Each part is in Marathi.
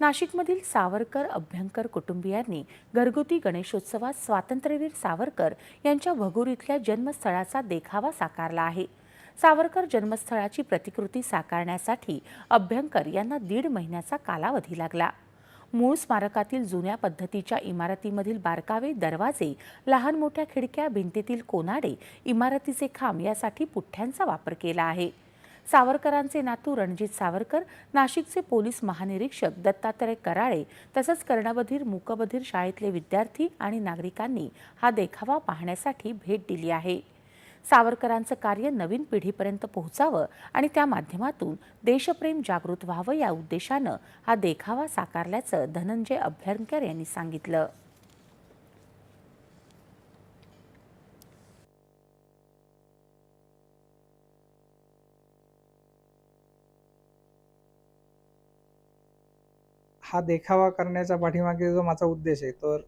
नाशिकमधील सावरकर अभ्यंकर कुटुंबियांनी घरगुती गणेशोत्सवात स्वातंत्र्यवीर सावरकर यांच्या भगूर इथल्या जन्मस्थळाचा देखावा साकारला आहे. सावरकर जन्मस्थळाची प्रतिकृती साकारण्यासाठी अभ्यंकर यांना दीड महिन्याचा कालावधी लागला. मूळ स्मारकातील जुन्या पद्धतीच्या इमारतीमधील बारकावे दरवाजे लहान मोठ्या खिडक्या भिंतीतील कोनाडे इमारतीचे खांब यासाठी पुठ्ठ्यांचा वापर केला आहे. सावरकरांचे नातू रणजित सावरकर नाशिकचे पोलीस महानिरीक्षक दत्तात्रय कराळे तसंच कर्णबधीर मूकबधीर शाळेतले विद्यार्थी आणि नागरिकांनी हा देखावा पाहण्यासाठी भेट दिली आहे. सावरकरांचं कार्य नवीन पिढीपर्यंत पोहोचावं आणि त्या माध्यमातून देशप्रेम जागृत व्हावं या उद्देशानं हा देखावा साकारल्याचं धनंजय अभ्यंकर यांनी सांगितलं. हा देखावा करण्याच्या पाठीमागे जो माझा उद्देश आहे तर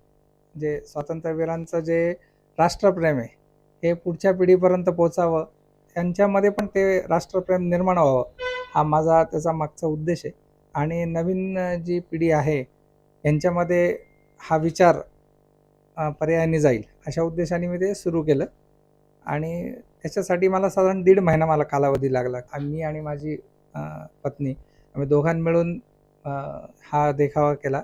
जे स्वातंत्र्यवीरांचं जे राष्ट्रप्रेम आहे हे पुढच्या पिढीपर्यंत पोचावं त्यांच्यामध्ये पण ते राष्ट्रप्रेम निर्माण व्हावं हा माझा त्याचा मागचा उद्देश आहे. आणि नवीन जी पिढी आहे यांच्यामध्ये हा विचार पर्यायाने जाईल अशा उद्देशाने मी ते सुरू केलं. आणि त्याच्यासाठी मला साधारण दीड महिना मला कालावधी लागला. मी आणि माझी पत्नी आम्ही दोघां मिळून हा देखावा केला.